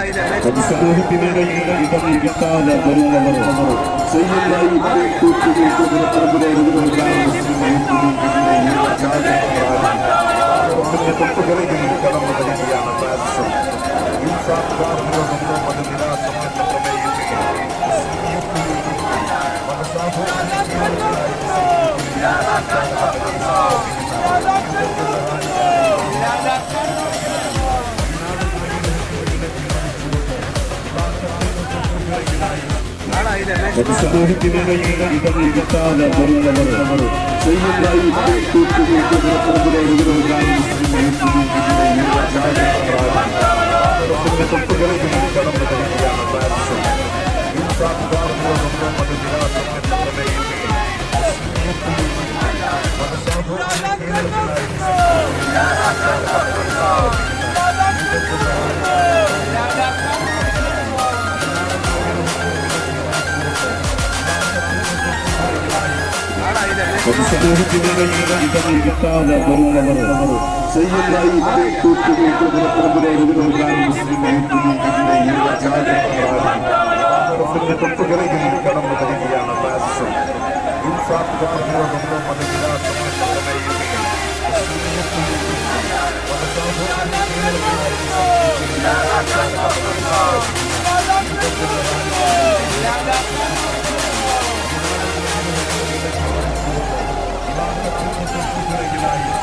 സമൂഹത്തിനിടയിൽ ഇടം കിട്ടാതെ വരുന്നവർ ചെയ്യുന്നതായി തൊട്ടുകളിൽ കടന്നു പാരിസം സമൂഹത്തിനിടയിൽ ഇടം കിട്ടാതെ വരുന്നവർ ചെയ്യുന്നതായി തൊട്ടുകളിൽ കടന്നു വരികയാണ് പാരിസം സമൂഹത്തിനിടയിൽ ഇടം കിട്ടാതെ വരുന്നവർ ചെയ്യുന്നതായി തൊട്ടുകളിൽ കടന്നു വരികയാണ് പാരിസം